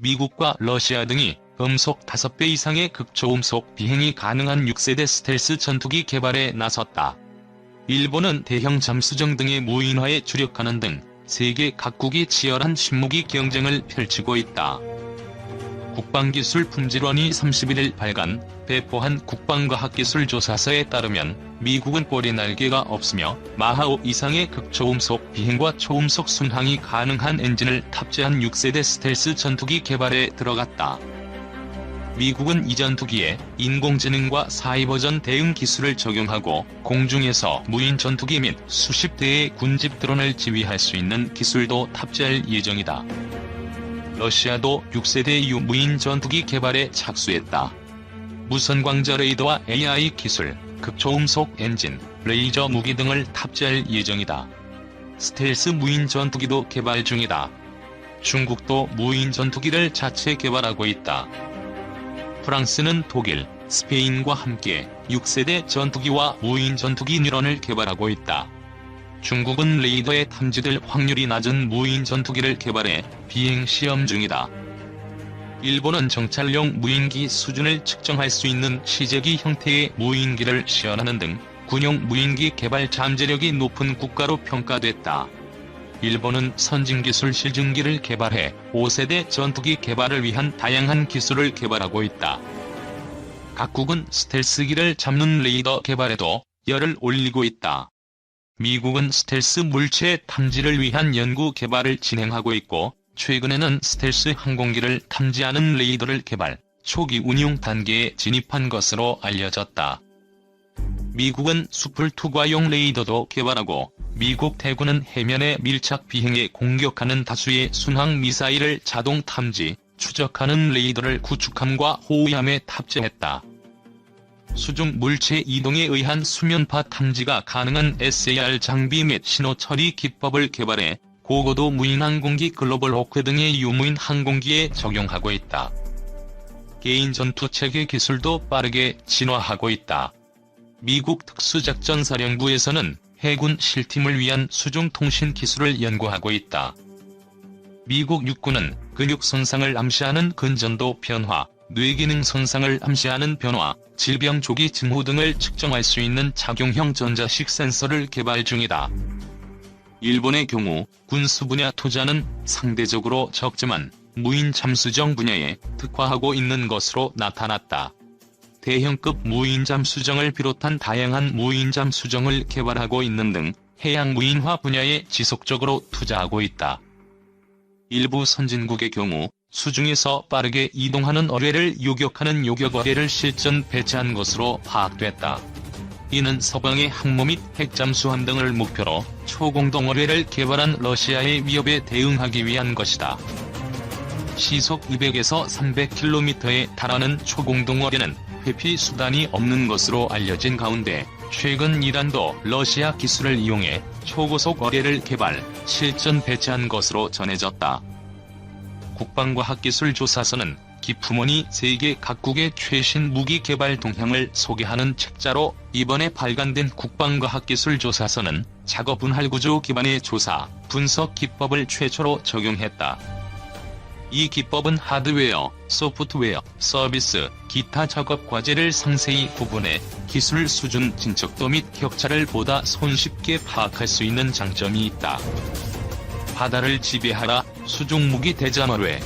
미국과 러시아 등이 음속 5배 이상의 극초음속 비행이 가능한 6세대 스텔스 전투기 개발에 나섰다. 일본은 대형 잠수정 등의 무인화에 주력하는 등 세계 각국이 치열한 신무기 경쟁을 펼치고 있다. 국방기술품질원이 31일 발간, 배포한 국방과학기술조사서에 따르면 미국은 꼬리 날개가 없으며 마하5 이상의 극초음속 비행과 초음속 순항이 가능한 엔진을 탑재한 6세대 스텔스 전투기 개발에 들어갔다. 미국은 이 전투기에 인공지능과 사이버전 대응 기술을 적용하고 공중에서 무인 전투기 및 수십 대의 군집 드론을 지휘할 수 있는 기술도 탑재할 예정이다. 러시아도 6세대 유무인 전투기 개발에 착수했다. 무선 광자 레이더와 AI 기술, 극초음속 엔진, 레이저 무기 등을 탑재할 예정이다. 스텔스 무인 전투기도 개발 중이다. 중국도 무인 전투기를 자체 개발하고 있다. 프랑스는 독일, 스페인과 함께 6세대 전투기와 무인 전투기 뉴런을 개발하고 있다. 중국은 레이더에 탐지될 확률이 낮은 무인 전투기를 개발해 비행 시험 중이다. 일본은 정찰용 무인기 수준을 측정할 수 있는 시제기 형태의 무인기를 시연하는 등 군용 무인기 개발 잠재력이 높은 국가로 평가됐다. 일본은 선진기술 실증기를 개발해 5세대 전투기 개발을 위한 다양한 기술을 개발하고 있다. 각국은 스텔스기를 잡는 레이더 개발에도 열을 올리고 있다. 미국은 스텔스 물체 탐지를 위한 연구 개발을 진행하고 있고 최근에는 스텔스 항공기를 탐지하는 레이더를 개발, 초기 운용 단계에 진입한 것으로 알려졌다. 미국은 수풀 투과용 레이더도 개발하고 미국 대군은 해면의 밀착 비행에 공격하는 다수의 순항 미사일을 자동 탐지, 추적하는 레이더를 구축함과 호위함에 탑재했다. 수중 물체 이동에 의한 수면파 탐지가 가능한 SAR 장비 및 신호 처리 기법을 개발해 고고도 무인 항공기 글로벌 호크 등의 유무인 항공기에 적용하고 있다. 개인 전투 체계 기술도 빠르게 진화하고 있다. 미국 특수작전사령부에서는 해군 실팀을 위한 수중 통신 기술을 연구하고 있다. 미국 육군은 근육 손상을 암시하는 근전도 변화, 뇌기능 손상을 암시하는 변화, 질병 조기 증후 등을 측정할 수 있는 작용형 전자식 센서를 개발 중이다. 일본의 경우 군수 분야 투자는 상대적으로 적지만 무인 잠수정 분야에 특화하고 있는 것으로 나타났다. 대형급 무인 잠수정을 비롯한 다양한 무인 잠수정을 개발하고 있는 등 해양 무인화 분야에 지속적으로 투자하고 있다. 일부 선진국의 경우 수중에서 빠르게 이동하는 어뢰를 요격하는 요격 어뢰를 실전 배치한 것으로 파악됐다. 이는 서방의 항모 및 핵잠수함 등을 목표로 초공동 어뢰를 개발한 러시아의 위협에 대응하기 위한 것이다. 시속 200에서 300km에 달하는 초공동 어뢰는 회피 수단이 없는 것으로 알려진 가운데 최근 이란도 러시아 기술을 이용해 초고속 어뢰를 개발, 실전 배치한 것으로 전해졌다. 국방과학기술조사서는 기품원이 세계 각국의 최신 무기 개발 동향을 소개하는 책자로 이번에 발간된 국방과학기술조사서는 작업 분할 구조 기반의 조사, 분석 기법을 최초로 적용했다. 이 기법은 하드웨어, 소프트웨어, 서비스, 기타 작업 과제를 상세히 구분해 기술 수준 진척도 및 격차를 보다 손쉽게 파악할 수 있는 장점이 있다. 바다를 지배하라, 수중무기 대자어뢰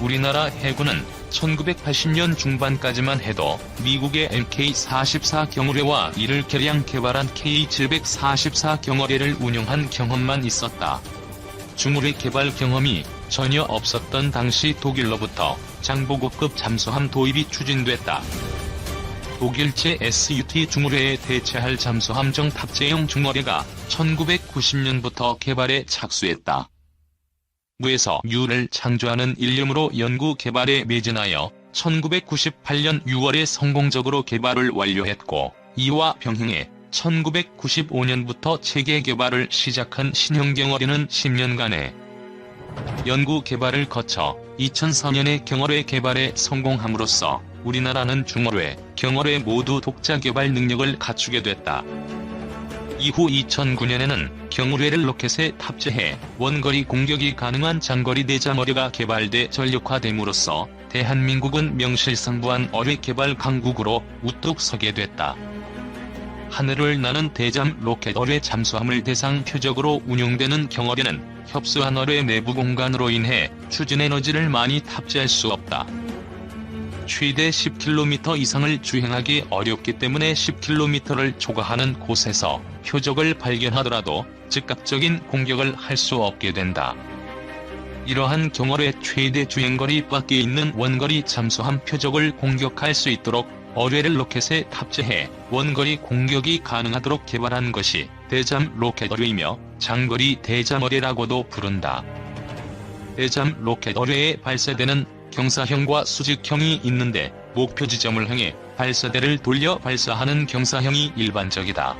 우리나라 해군은 1980년 중반까지만 해도 미국의 MK-44 경어뢰와 이를 개량 개발한 K-744 경어뢰를 운용한 경험만 있었다. 중어뢰 개발 경험이 전혀 없었던 당시 독일로부터 장보고급 잠수함 도입이 추진됐다. 독일제 SUT 중어뢰에 대체할 잠수함정 탑재용 중어뢰가 1990년부터 개발에 착수했다. 무에서 유를 창조하는 일념으로 연구 개발에 매진하여 1998년 6월에 성공적으로 개발을 완료했고 이와 병행해 1995년부터 체계 개발을 시작한 신형 경어뢰는 10년간의 연구 개발을 거쳐 2004년에 경어뢰 개발에 성공함으로써 우리나라는 중어뢰, 경어뢰 모두 독자 개발 능력을 갖추게 됐다. 이후 2009년에는 경우뢰를 로켓에 탑재해 원거리 공격이 가능한 장거리 대잠어뢰가 개발돼 전력화됨으로써 대한민국은 명실상부한 어뢰 개발 강국으로 우뚝 서게 됐다. 하늘을 나는 대잠 로켓 어뢰 잠수함을 대상 표적으로 운용되는 경어뢰는 협소한 어뢰 내부 공간으로 인해 추진 에너지를 많이 탑재할 수 없다. 최대 10km 이상을 주행하기 어렵기 때문에 10km를 초과하는 곳에서 표적을 발견하더라도 즉각적인 공격을 할 수 없게 된다. 이러한 경어의 최대 주행거리 밖에 있는 원거리 잠수함 표적을 공격할 수 있도록 어뢰를 로켓에 탑재해 원거리 공격이 가능하도록 개발한 것이 대잠 로켓 어뢰이며 장거리 대잠 어뢰라고도 부른다. 대잠 로켓 어뢰에 발사되는 경사형과 수직형이 있는데 목표 지점을 향해 발사대를 돌려 발사하는 경사형이 일반적이다.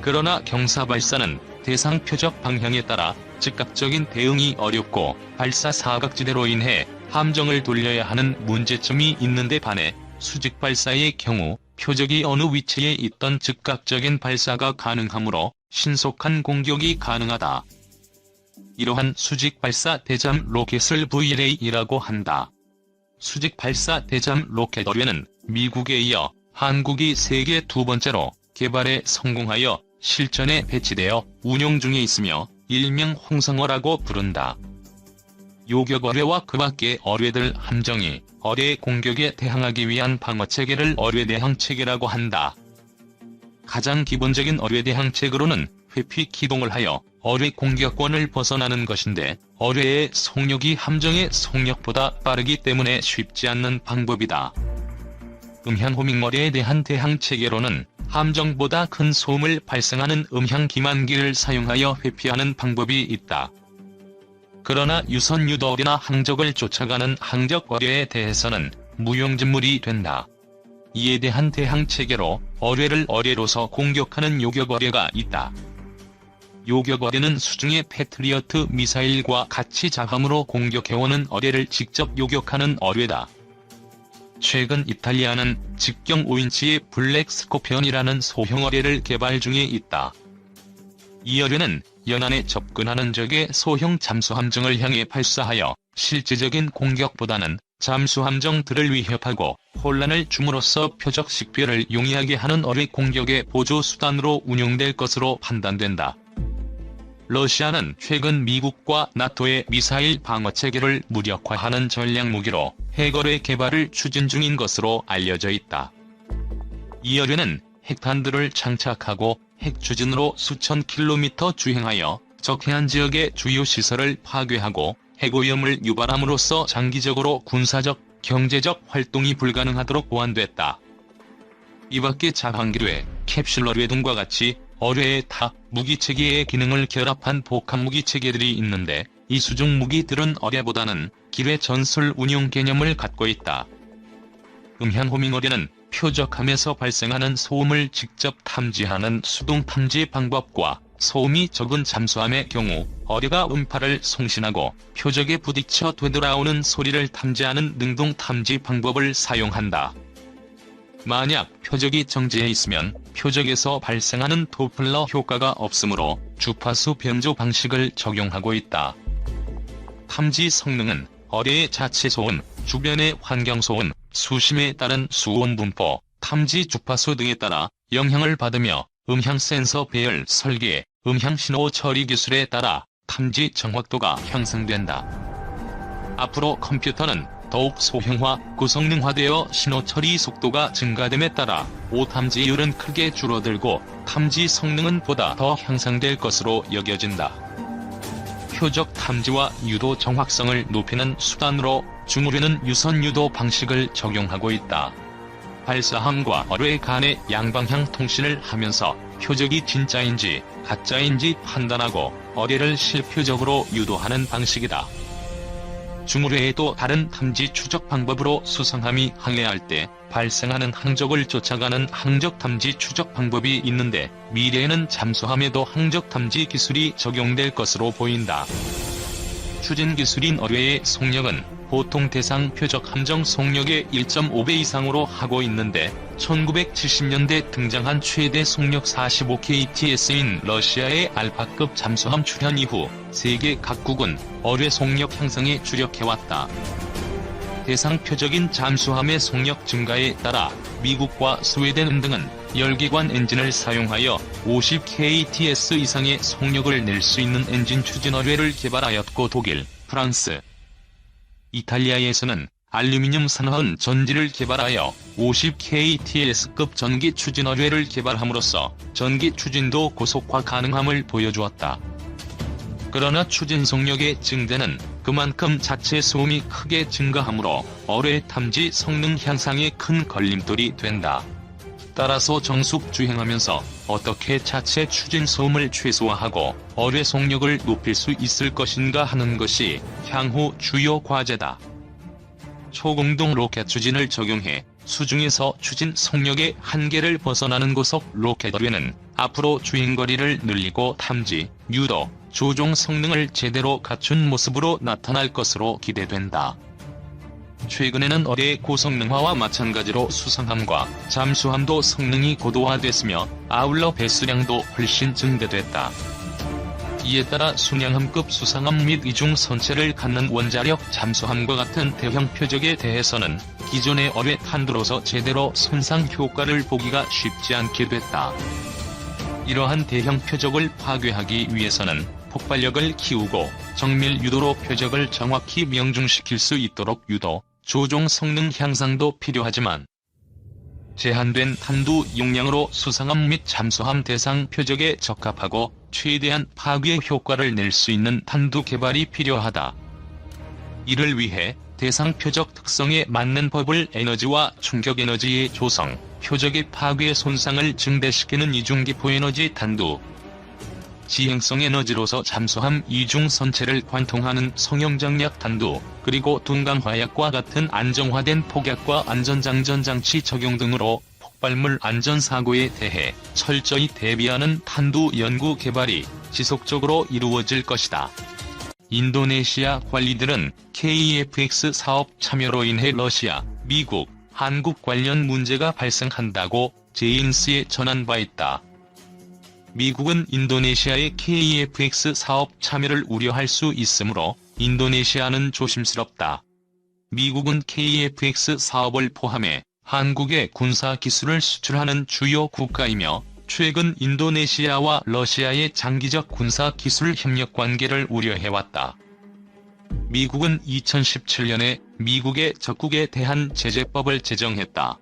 그러나 경사 발사는 대상 표적 방향에 따라 즉각적인 대응이 어렵고 발사 사각지대로 인해 함정을 돌려야 하는 문제점이 있는데 반해 수직 발사의 경우 표적이 어느 위치에 있던 즉각적인 발사가 가능하므로 신속한 공격이 가능하다. 이러한 수직 발사 대잠 로켓을 VLA이라고 한다. 수직 발사 대잠 로켓 어뢰는 미국에 이어 한국이 세계 두 번째로 개발에 성공하여 실전에 배치되어 운용 중에 있으며 일명 홍성어라고 부른다. 요격 어뢰와 그 밖의 어뢰들 함정이 어뢰 공격에 대항하기 위한 방어 체계를 어뢰 대항 체계라고 한다. 가장 기본적인 어뢰 대항 체계로는 회피 기동을 하여 어뢰 공격권을 벗어나는 것인데 어뢰의 속력이 함정의 속력보다 빠르기 때문에 쉽지 않는 방법이다. 음향 호밍어뢰에 대한 대항 체계로는 함정보다 큰 소음을 발생하는 음향 기만기를 사용하여 회피하는 방법이 있다. 그러나 유선 유도어뢰나 항적을 쫓아가는 항적 어뢰에 대해서는 무용지물이 된다. 이에 대한 대항 체계로 어뢰를 어뢰로서 공격하는 요격 어뢰가 있다. 요격 어뢰는 수중의 패트리어트 미사일과 같이 자함으로 공격해오는 어뢰를 직접 요격하는 어뢰다. 최근 이탈리아는 직경 5인치의 블랙 스코피언이라는 소형 어뢰를 개발 중에 있다. 이 어뢰는 연안에 접근하는 적의 소형 잠수함정을 향해 발사하여 실질적인 공격보다는 잠수함정들을 위협하고 혼란을 줌으로써 표적 식별을 용이하게 하는 어뢰 공격의 보조 수단으로 운용될 것으로 판단된다. 러시아는 최근 미국과 나토의 미사일 방어 체계를 무력화하는 전략 무기로 핵어뢰 개발을 추진 중인 것으로 알려져 있다. 이 어뢰는 핵탄두를 장착하고 핵 추진으로 수천 킬로미터 주행하여 적해안 지역의 주요 시설을 파괴하고 핵오염을 유발함으로써 장기적으로 군사적, 경제적 활동이 불가능하도록 보완됐다. 이밖에 자항기뢰, 캡슐 어뢰 등과 같이 어뢰의 타, 무기체계의 기능을 결합한 복합 무기체계들이 있는데 이 수중 무기들은 어뢰보다는 기뢰 전술 운용 개념을 갖고 있다. 음향 호밍 어뢰는 표적함에서 발생하는 소음을 직접 탐지하는 수동 탐지 방법과 소음이 적은 잠수함의 경우 어뢰가 음파를 송신하고 표적에 부딪혀 되돌아오는 소리를 탐지하는 능동 탐지 방법을 사용한다. 만약 표적이 정지해 있으면 표적에서 발생하는 도플러 효과가 없으므로 주파수 변조 방식을 적용하고 있다. 탐지 성능은 어뢰의 자체 소음, 주변의 환경 소음, 수심에 따른 수온 분포, 탐지 주파수 등에 따라 영향을 받으며 음향 센서 배열 설계, 음향 신호 처리 기술에 따라 탐지 정확도가 향상된다. 앞으로 컴퓨터는 더욱 소형화, 고성능화되어 신호 처리 속도가 증가됨에 따라 오탐지율은 크게 줄어들고 탐지 성능은 보다 더 향상될 것으로 여겨진다. 표적 탐지와 유도 정확성을 높이는 수단으로 주무르는 유선 유도 방식을 적용하고 있다. 발사함과 어뢰 간의 양방향 통신을 하면서 표적이 진짜인지 가짜인지 판단하고 어뢰를 실표적으로 유도하는 방식이다. 주무뢰에도 다른 탐지 추적 방법으로 수상함이 항해할 때 발생하는 항적을 쫓아가는 항적 탐지 추적 방법이 있는데 미래에는 잠수함에도 항적 탐지 기술이 적용될 것으로 보인다. 추진 기술인 어뢰의 속력은 보통 대상 표적 함정 속력의 1.5배 이상으로 하고 있는데 1970년대 등장한 최대 속력 45kts인 러시아의 알파급 잠수함 출현 이후 세계 각국은 어뢰 속력 향상에 주력해왔다. 대상 표적인 잠수함의 속력 증가에 따라 미국과 스웨덴 등은 열기관 엔진을 사용하여 50kts 이상의 속력을 낼 수 있는 엔진 추진 어뢰를 개발하였고 독일, 프랑스, 이탈리아에서는 알루미늄 산화은 전지를 개발하여 50kts급 전기 추진 어뢰를 개발함으로써 전기 추진도 고속화 가능함을 보여주었다. 그러나 추진 속력의 증대는 그만큼 자체 소음이 크게 증가하므로 어뢰 탐지 성능 향상에 큰 걸림돌이 된다. 따라서 정숙 주행하면서 어떻게 자체 추진 소음을 최소화하고 어뢰 속력을 높일 수 있을 것인가 하는 것이 향후 주요 과제다. 초공동 로켓 추진을 적용해 수중에서 추진 속력의 한계를 벗어나는 고속 로켓 어뢰는 앞으로 주행거리를 늘리고 탐지, 유도, 조종 성능을 제대로 갖춘 모습으로 나타날 것으로 기대된다. 최근에는 어뢰의 고성능화와 마찬가지로 수상함과 잠수함도 성능이 고도화됐으며 아울러 배수량도 훨씬 증대됐다. 이에 따라 순양함급 수상함 및 이중 선체를 갖는 원자력 잠수함과 같은 대형 표적에 대해서는 기존의 어뢰 탄두로서 제대로 손상 효과를 보기가 쉽지 않게 됐다. 이러한 대형 표적을 파괴하기 위해서는 폭발력을 키우고 정밀 유도로 표적을 정확히 명중시킬 수 있도록 유도, 조종 성능 향상도 필요하지만 제한된 탄두 용량으로 수상함 및 잠수함 대상 표적에 적합하고 최대한 파괴 효과를 낼 수 있는 탄두 개발이 필요하다. 이를 위해 대상 표적 특성에 맞는 버블 에너지와 충격 에너지의 조성, 표적의 파괴 손상을 증대시키는 이중기포 에너지 탄두, 지행성 에너지로서 잠수함 이중 선체를 관통하는 성형장약 탄두, 그리고 둔강 화약과 같은 안정화된 폭약과 안전장전 장치 적용 등으로 폭발물 안전사고에 대해 철저히 대비하는 탄두 연구 개발이 지속적으로 이루어질 것이다. 인도네시아 관리들은 KFX 사업 참여로 인해 러시아, 미국, 한국 관련 문제가 발생한다고 제인스에 전한 바 있다. 미국은 인도네시아의 KFX 사업 참여를 우려할 수 있으므로 인도네시아는 조심스럽다. 미국은 KFX 사업을 포함해 한국의 군사 기술을 수출하는 주요 국가이며 최근 인도네시아와 러시아의 장기적 군사 기술 협력 관계를 우려해왔다. 미국은 2017년에 미국의 적국에 대한 제재법을 제정했다.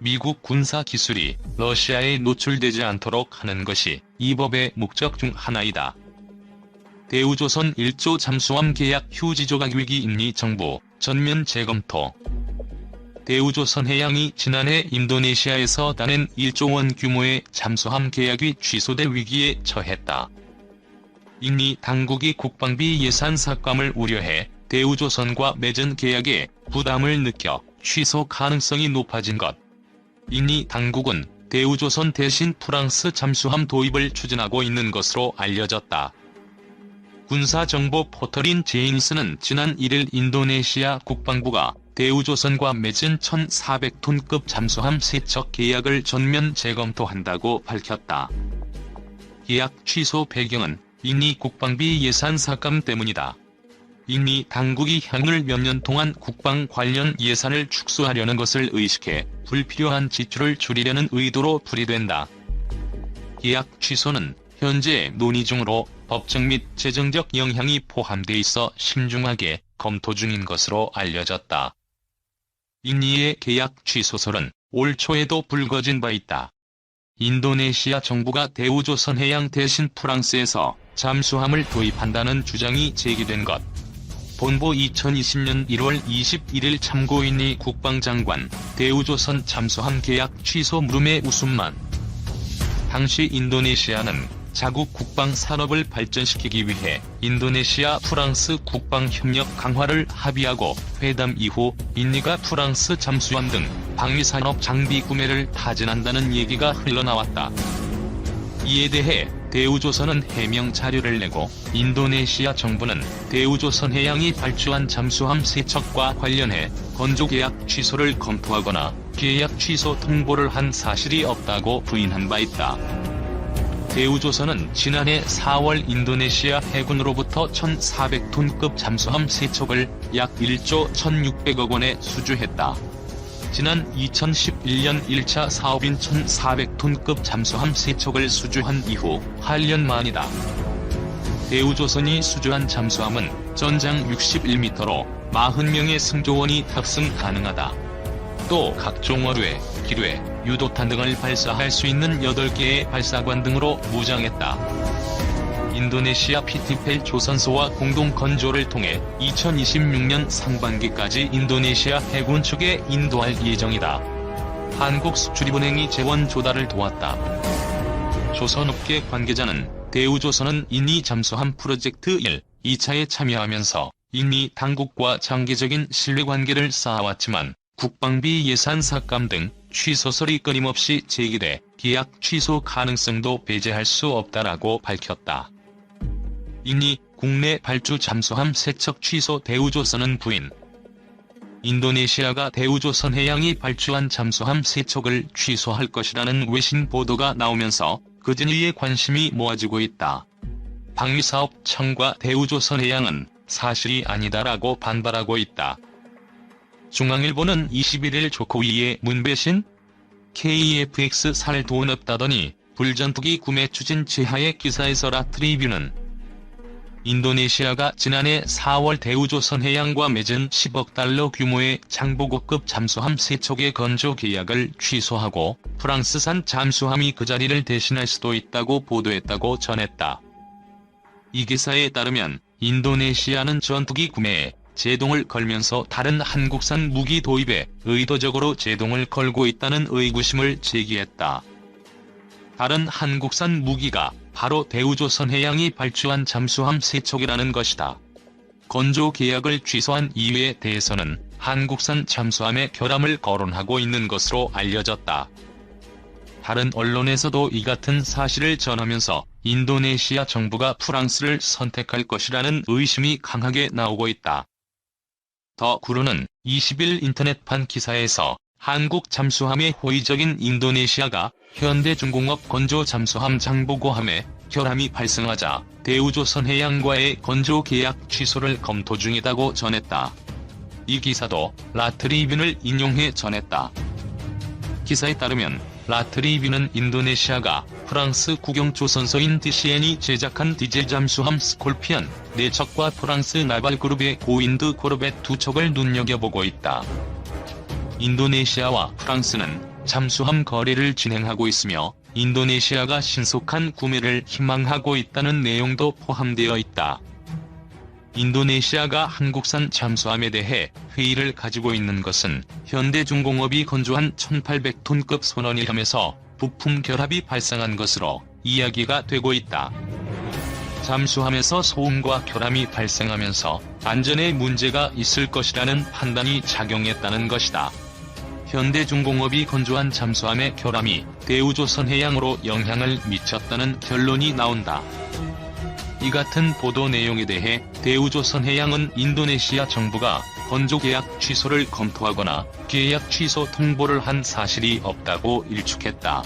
미국 군사 기술이 러시아에 노출되지 않도록 하는 것이 이 법의 목적 중 하나이다. 대우조선 1조 잠수함 계약 휴지 조각 위기 임리 정부 전면 재검토 대우조선 해양이 지난해 인도네시아에서 다낸 1조 원 규모의 잠수함 계약이 취소돼 위기에 처했다. 이미 당국이 국방비 예산 삭감을 우려해 대우조선과 맺은 계약에 부담을 느껴 취소 가능성이 높아진 것. 이미 당국은 대우조선 대신 프랑스 잠수함 도입을 추진하고 있는 것으로 알려졌다. 군사정보 포털인 제인스는 지난 1일 인도네시아 국방부가 대우조선과 맺은 1,400톤급 잠수함 세척 계약을 전면 재검토한다고 밝혔다. 계약 취소 배경은 이미 국방비 예산 삭감 때문이다. 이미 당국이 향을 몇년 동안 국방 관련 예산을 축소하려는 것을 의식해 불필요한 지출을 줄이려는 의도로 풀이된다. 계약 취소는 현재 논의 중으로 법적 및 재정적 영향이 포함돼 있어 신중하게 검토 중인 것으로 알려졌다. 인니의 계약 취소설은 올 초에도 불거진 바 있다. 인도네시아 정부가 대우조선 해양 대신 프랑스에서 잠수함을 도입한다는 주장이 제기된 것. 본보 2020년 1월 21일 참고인이 국방장관, 대우조선 잠수함 계약 취소 물음의 웃음만. 당시 인도네시아는 자국 국방 산업을 발전시키기 위해 인도네시아 프랑스 국방 협력 강화를 합의하고 회담 이후 인니가 프랑스 잠수함 등 방위산업 장비 구매를 타진한다는 얘기가 흘러나왔다. 이에 대해 대우조선은 해명 자료를 내고 인도네시아 정부는 대우조선 해양이 발주한 잠수함 세척과 관련해 건조계약 취소를 검토하거나 계약 취소 통보를 한 사실이 없다고 부인한 바 있다. 대우조선은 지난해 4월 인도네시아 해군으로부터 1,400톤급 잠수함 세척을 약 1조 1,600억 원에 수주했다. 지난 2011년 1차 사업인 1,400톤급 잠수함 세척을 수주한 이후 8년 만이다. 대우조선이 수주한 잠수함은 전장 61m로 40명의 승조원이 탑승 가능하다. 또 각종 어뢰, 기뢰, 유도탄 등을 발사할 수 있는 8개의 발사관 등으로 무장했다. 인도네시아 피티펠 조선소와 공동 건조를 통해 2026년 상반기까지 인도네시아 해군 측에 인도할 예정이다. 한국수출입은행이 재원 조달을 도왔다. 조선업계 관계자는 대우조선은 인니 잠수함 프로젝트 1, 2차에 참여하면서 인니 당국과 장기적인 신뢰관계를 쌓아왔지만 국방비 예산 삭감 등 취소설이 끊임없이 제기돼 계약 취소 가능성도 배제할 수 없다라고 밝혔다. 이니 국내 발주 잠수함 세척 취소 대우조선은 부인. 인도네시아가 대우조선 해양이 발주한 잠수함 세척을 취소할 것이라는 외신 보도가 나오면서 그 진위에 관심이 모아지고 있다. 방위사업청과 대우조선 해양은 사실이 아니다라고 반발하고 있다. 중앙일보는 21일 조코위의 문배신 KFX 살 돈 없다더니 불전투기 구매 추진 제하의 기사에서 라 트리뷰는 인도네시아가 지난해 4월 대우조선 해양과 맺은 10억 달러 규모의 장보고급 잠수함 세척의 건조 계약을 취소하고 프랑스산 잠수함이 그 자리를 대신할 수도 있다고 보도했다고 전했다. 이 기사에 따르면 인도네시아는 전투기 구매에 제동을 걸면서 다른 한국산 무기 도입에 의도적으로 제동을 걸고 있다는 의구심을 제기했다. 다른 한국산 무기가 바로 대우조선 해양이 발주한 잠수함 세척이라는 것이다. 건조 계약을 취소한 이유에 대해서는 한국산 잠수함의 결함을 거론하고 있는 것으로 알려졌다. 다른 언론에서도 이 같은 사실을 전하면서 인도네시아 정부가 프랑스를 선택할 것이라는 의심이 강하게 나오고 있다. 더 구루는 20일 인터넷판 기사에서 한국 잠수함의 호의적인 인도네시아가 현대중공업 건조 잠수함 장보고함에 결함이 발생하자 대우조선 해양과의 건조 계약 취소를 검토 중이다고 전했다. 이 기사도 라트리빈을 인용해 전했다. 기사에 따르면 라트리빈은 인도네시아가 프랑스 국영조선소인 DCN이 제작한 디젤 잠수함 스콜피언 4척과 프랑스 나발그룹의 고인드 코르벳 2척을 눈여겨보고 있다. 인도네시아와 프랑스는 잠수함 거래를 진행하고 있으며 인도네시아가 신속한 구매를 희망하고 있다는 내용도 포함되어 있다. 인도네시아가 한국산 잠수함에 대해 회의를 가지고 있는 것은 현대중공업이 건조한 1800톤급 선원일함에서 부품 결합이 발생한 것으로 이야기가 되고 있다. 잠수함에서 소음과 결함이 발생하면서 안전에 문제가 있을 것이라는 판단이 작용했다는 것이다. 현대중공업이 건조한 잠수함의 결함이 대우조선 해양으로 영향을 미쳤다는 결론이 나온다. 이 같은 보도 내용에 대해 대우조선 해양은 인도네시아 정부가 건조 계약 취소를 검토하거나 계약 취소 통보를 한 사실이 없다고 일축했다.